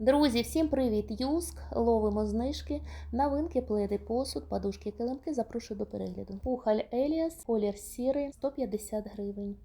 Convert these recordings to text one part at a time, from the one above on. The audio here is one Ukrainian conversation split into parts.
Друзі, всім привіт! Юск, ловимо знижки, новинки, пледи, посуд, подушки, килимки. Запрошую до перегляду. Кухоль Еліас, колір сірий, 150 гривень.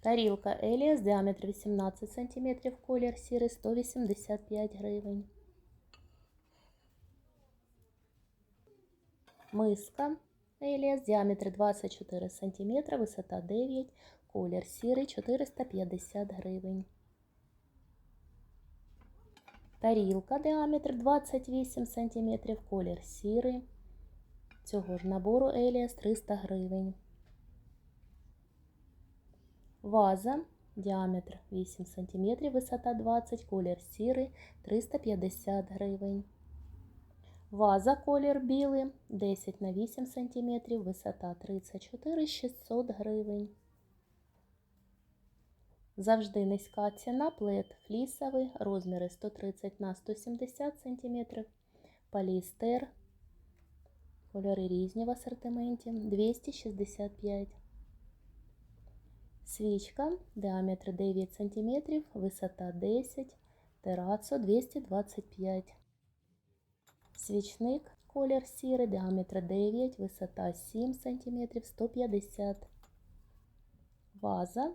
Тарілка Еліас, діаметр 18 см, колір сірий, 185 гривень. Миска Еліас, діаметр 24 см, висота 9, колір сірий, 450 гривень. Тарілка діаметр 28 см, колір сірий. Цього ж набору Еліас 300 гривень. Ваза діаметр 8 см, висота 20 колір сірий 350 гривень. Ваза колір білий 10 на 8 см, висота 34 600 гривень. Завжди низька ціна, плед флісовий, розміри 130 на 170 см, поліестер, кольори різні в асортименті, 265 Свічка, діаметр 9 см, висота 10 терацо 225 Свічник, колір сірий, діаметр 9, висота 7 см, 150 Ваза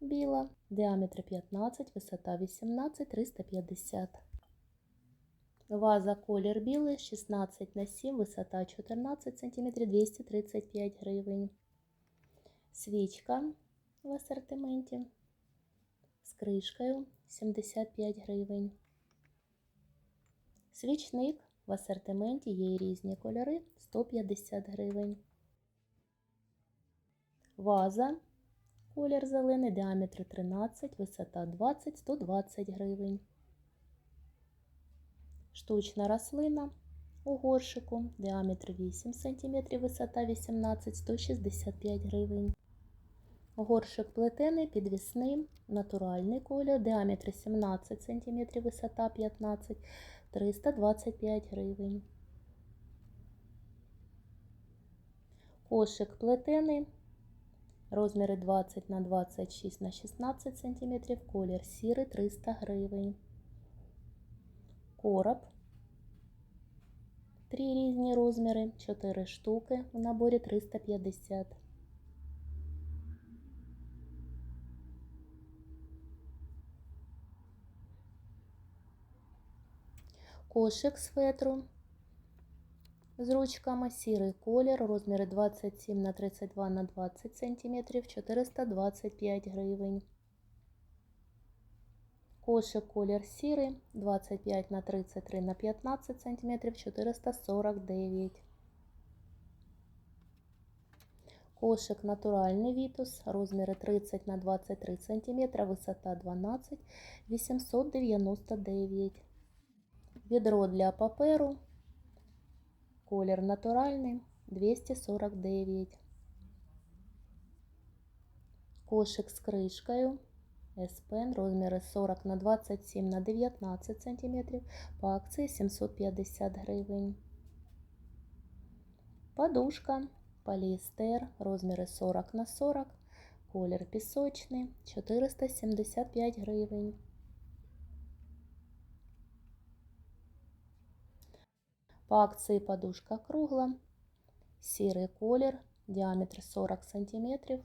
біла, діаметр 15, висота 18, 350. Ваза колір білий, 16 на 7, висота 14 см, 235 гривень. Свічка в асортименті з кришкою 75 гривень. Свічник в асортименті є різні кольори 150 гривень. Ваза Колір зелений, діаметр 13, висота 20, 120 гривень. Штучна рослина у горшику, діаметр 8 см, висота 18, 165 гривень. Горшик плетений, підвісний, натуральний колір, діаметр 17 см, висота 15, 325 гривень. Кошик плетений. Розміри 20 на 26 на 16 см, колір сірий 300 гривень. Короб. Три різні розміри, 4 штуки в наборі 350. Кошик з фетру з ручками сірий колір, розміри 27 на 32 на 20 см, 425 гривень. Кошик колір сірий, 25 на 33 на 15 см, 449. Кошик натуральний вітус, розміри 30 на 23 см, висота 12, 899. Відро для паперу. Колір натуральний 249. Кошик з кришкою. Еспен розміри 40 на 27 на 19 см. По акції 750 гривень. Подушка. Поліестер. Розміри 40 на 40. Колір пісочний 475 гривень. По акции подушка кругла, серый колер, диаметр 40 сантиметрів,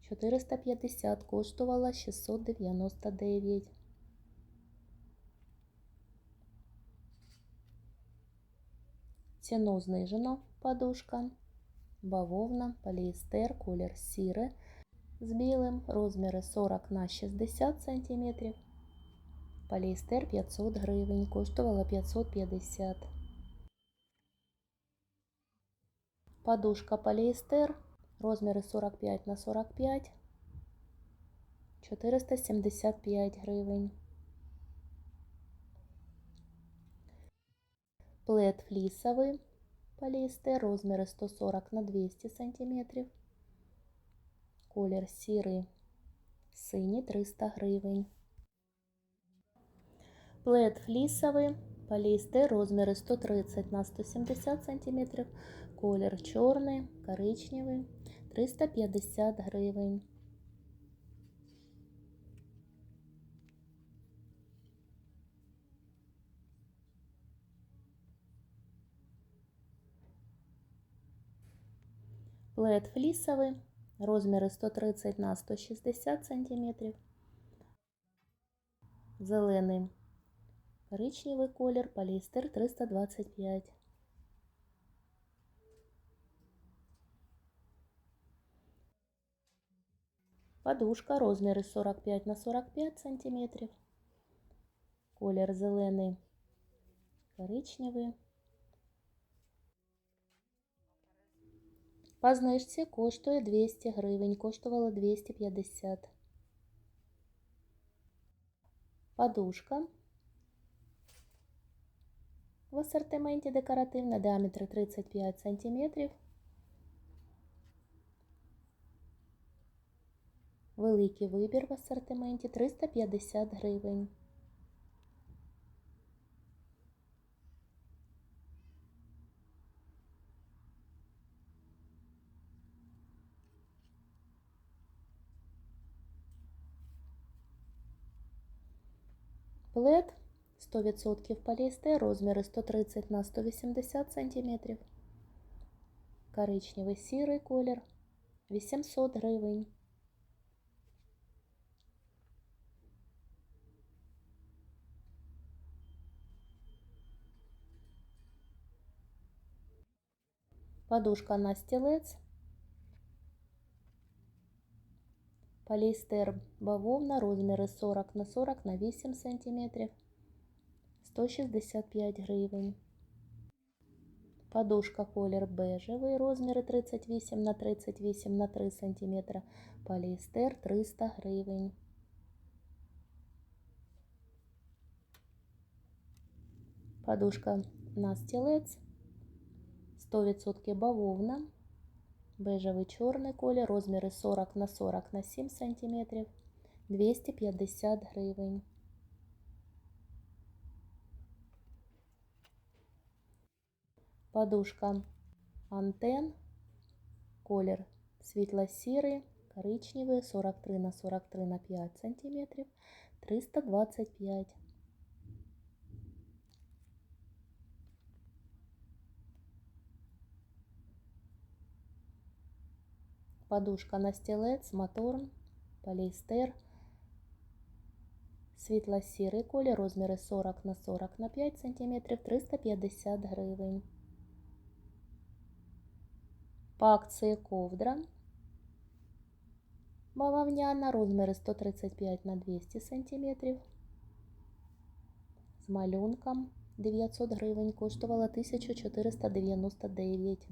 450 коштувала 699. Ціну знижено подушка, бавовна, поліестер, колір сіре з білим, розміри 40 на 60 сантиметрів. Поліестер 500 гривень, коштувала 550. Подушка поліестер, розміри 45 на 45, 475 гривень. Плед флісовий поліестер, розміри 140 на 200 сантиметрів. Колір сірий, синій 300 гривень. Плед флісовий, поліестер розміри 130 на 170 см, колір чорний, коричневий, 350 гривень. Плед флісовий, розміри 130 на 160 см, зелений. коричневий колір, поліестер 325 Подушка розміри 45 на 45 см. Колір зелений, коричневий. По знижці коштує 200 гривень, коштувало 250. Подушка в асортименті декоративна, діаметр 35 см. Великий вибір в асортименті 350 гривень. Плед 100% поліестер, розміри 130 на 180 см. Коричневий сірий колір 800 гривень. Подушка на стілець. Поліестер бавовна, розміри 40 на 40 на 8 см. 165 гривень. Подушка колір бежевий, розміри 38 на 38 на 3 см. Поліестер 300 гривень. Подушка на стілець. 100% бавовна. Бежевий чорний колір, розміри 40 на 40 на 7 см. 250 гривень. Подушка антен, колір світло-сірий, коричневий, 43 на 43 на 5 см, 325. Подушка на стілець, моторн, поліестер, світло-сірий колір, розміри 40 на 40 на 5 см, 350 гривень. По акції ковдра. Бавовняна, розміри 135 на 200 см. З малюнком 900 гривень, коштувала 1499.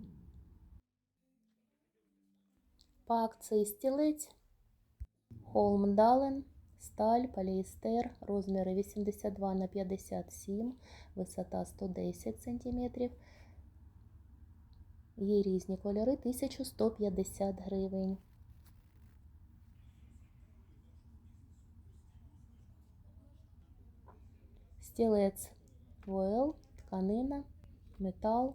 По акції стілець Холмдален, сталь, поліестер, розміри 82 на 57, висота 110 см. Є різні кольори 1150 гривень. Стілець войл, тканина, метал,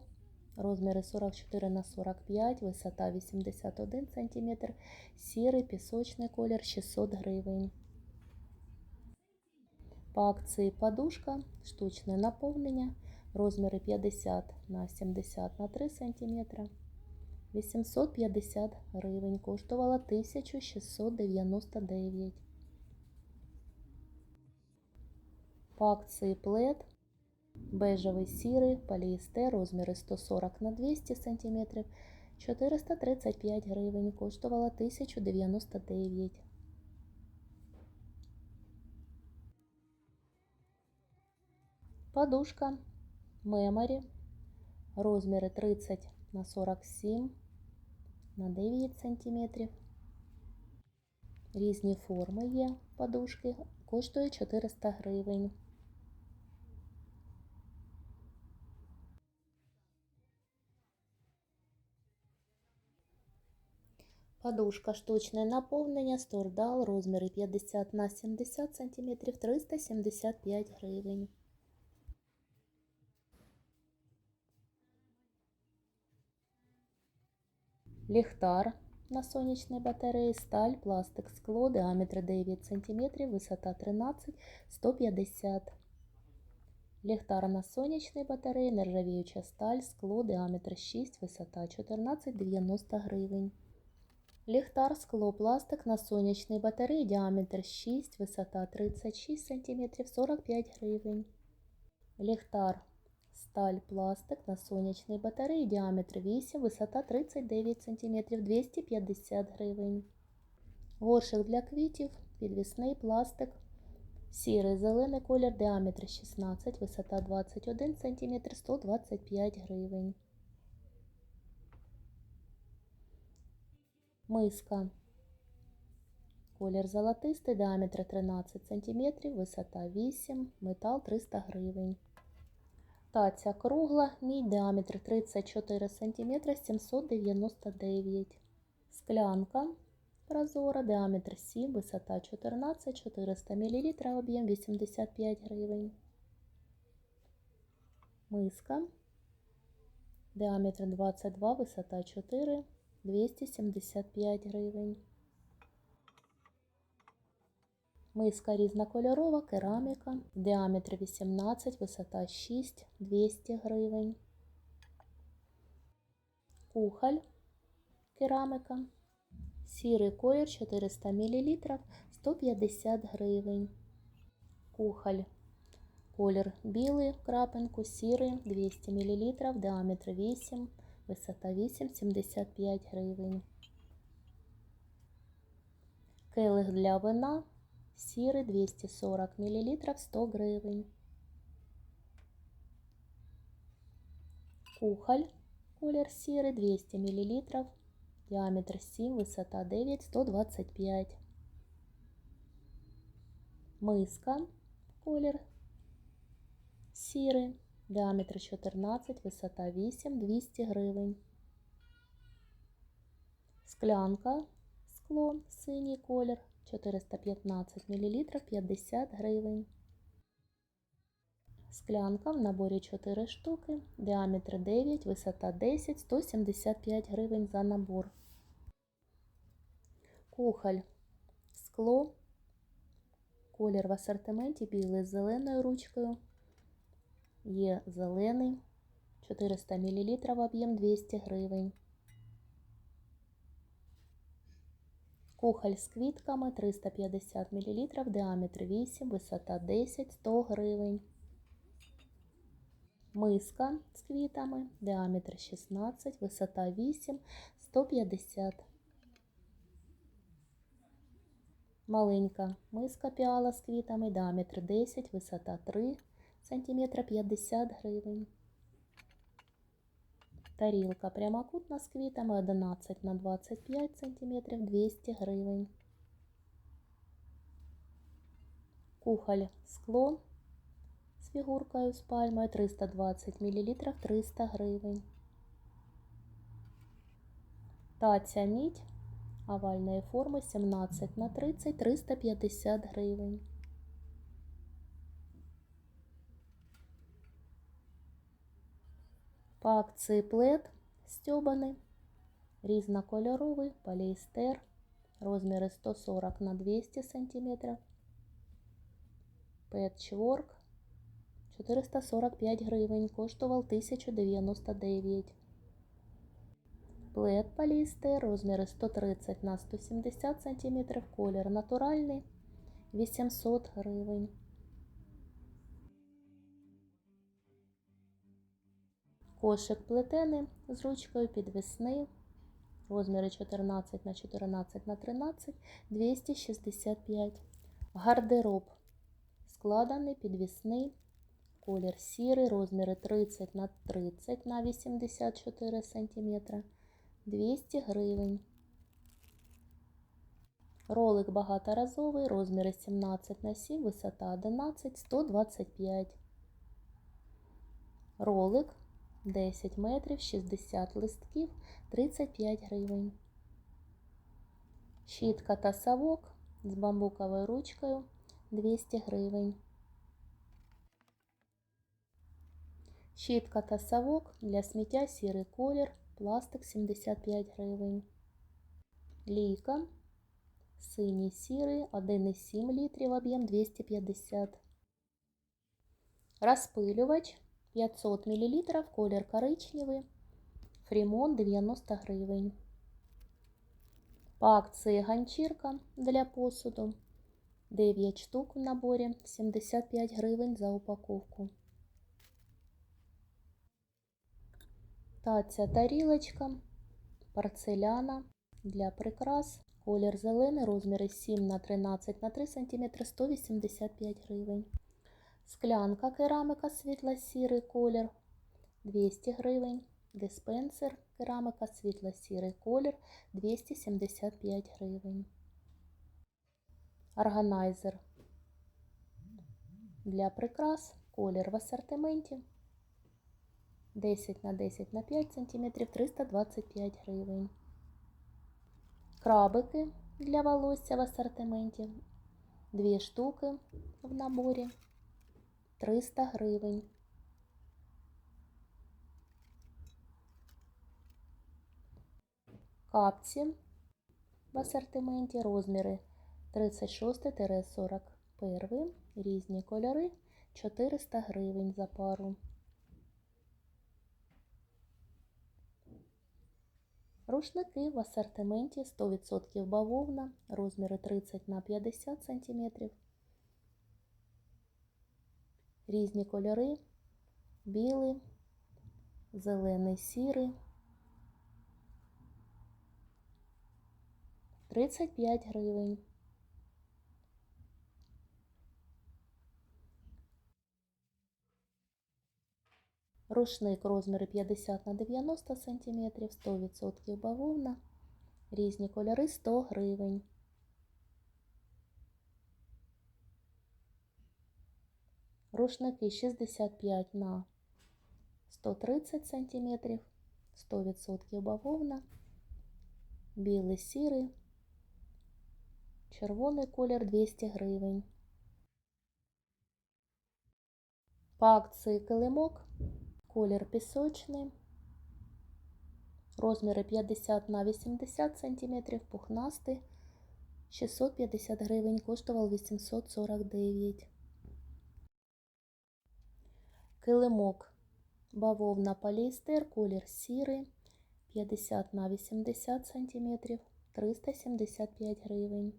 розміри 44 на 45, висота 81 см, сірий пісочний колір 600 гривень. По акції подушка, штучне наповнення, розміри 50 на 70 на 3 см. 850 гривень, коштувала 1699. По акції плед, бежевий сірий, поліестер, розміри 140 на 200 см, 435 гривень, коштувала 1099. Подушка Меморі, розміри 30 на 47 на 9 см. Різні форми є подушки, коштує 400 гривень. Подушка штучне наповнення Стордал, розміри 50 на 70 см, 375 гривень. Ліхтар на сонячній батареї, сталь, пластик, скло, діаметр 9 см, висота 13, 150. Ліхтар на сонячній батареї, нержавіюча сталь, скло, діаметр 6, висота 14,90 гривень. Ліхтар, скло, пластик на сонячній батареї, діаметр 6, висота 36 см, 45 гривень. Ліхтар, сталь, пластик на сонячній батареї, діаметр 8, висота 39 см, 250 гривень. Горшик для квітів, підвісний пластик, сірий зелений колір, діаметр 16, висота 21 см, 125 гривень. Миска. Колір золотистий, діаметр 13 см, висота 8, метал 300 гривень. Таця кругла, мідь, діаметр 34 см, 799. Склянка прозора, діаметр 7, висота 14, 400 мл, об'єм 85 гривень. Миска, діаметр 22, висота 4, 275 гривень. Миска різнокольорова, кераміка, діаметр 18, висота 6, 200 гривень. Кухоль, кераміка, сірий колір 400 мл, 150 гривень. Кухоль, колір білий, крапинку, сірий, 200 мл, діаметр 8, висота 8, 75 гривень. Келих для вина, сірий 240 мл, 100 гривень. Кухоль, колір сірий 200 мл, діаметр 7, висота 9, 125. Миска, колір сірий, діаметр 14, висота 8, 200 гривень. Склянка, скло, синій колір, 415 мл, 50 гривень. Склянка в наборі 4 штуки, діаметр 9, висота 10, 175 гривень за набор. Кухоль, скло, колір в асортименті білий з зеленою ручкою. Є зелений, 400 мл, об'єм 200 гривень. Кухоль з квітками 350 мл, діаметр 8, висота 10, 100 гривень. Миска з квітами, діаметр 16, висота 8, 150. Маленька миска піала з квітами, діаметр 10, висота 3 см, 50 гривень. Тарілка прямокутна з квітами 11 на 25 см 200 гривень. Кухоль скло з фігуркою з пальмою 320 мл 300 гривень. Таця мідь овальної форми 17 на 30 350 гривень. По акції плед стьобаний, різнокольоровий, поліестер, розміри 140 на 200 см, петчворк 445 гривень, коштував 1099. Плед поліестер, розміри 130 на 170 см, колір натуральний 800 гривень. Кошик плетений з ручкою підвісний, розміри 14 на 14 на 13 265. Гардероб. Складений, підвісний, колір сірий, розміри 30 на 30 на 84 см 200 гривень. Ролик багаторазовий, розміри 17 на 7, висота 11, 125. Ролик 10 метрів, 60 листків, 35 гривень. Щітка та совок з бамбуковою ручкою 200 гривень. Щітка та совок для сміття сірий колір, пластик 75 гривень. Лійка синій сірий 1,7 літрів, об'єм 250 Розпилювач 500 мл, колір коричневий, фрімон 90 гривень. По акції ганчірка для посуду 9 штук в наборі 75 гривень за упаковку. Таця тарілочка, порцеляна для прикрас. Колір зелений, розміри 7 на 13 на 3 см 185 гривень. Склянка кераміка світло-сірий колір 200 гривень. Диспенсер кераміка світло-сірий колір 275 гривень. Органайзер для прикрас. Колір в асортименті 10 на 10 на 5 см 325 гривень. Крабики для волосся в асортименті. Дві штуки в наборі 300 гривень. Капці в асортименті розміри 36-41. Різні кольори 400 гривень за пару. Рушники в асортименті 100% бавовна, розміри 30 на 50 см. Різні кольори, білий, зелений, сірий. 35 гривень. Рушник розміри 50 на 90 см, 100% бавовна. Різні кольори 100 гривень. Рушники 65 на 130 см, 100% бавовна, білий сірий, червоний колір 200 гривень. По акції килимок, колір пісочний, розміри 50 на 80 см, пухнастий, 650 гривень, коштував 849 Килимок бавовна поліестер, колір сірий, 50 на 80 см, 375 гривень.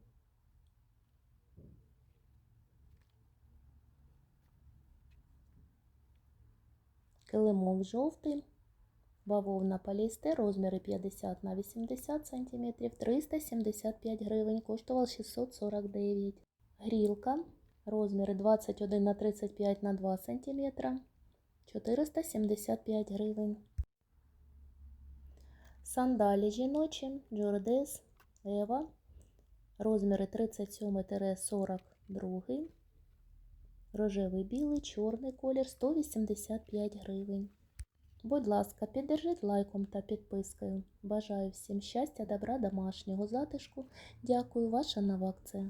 Килимок жовтий, бавовна поліестер, розміри 50 на 80 см, 375 гривень, коштував 649 Грілка, розміри 21 на 35 на 2 см, 475 гривень. Сандалі жіночі, Джордес, Ева, розміри 37-42, рожевий білий, чорний колір 185 гривень. Будь ласка, піддержіть лайком та підпискою. Бажаю всім щастя, добра, домашнього затишку. Дякую, ваша нова акція.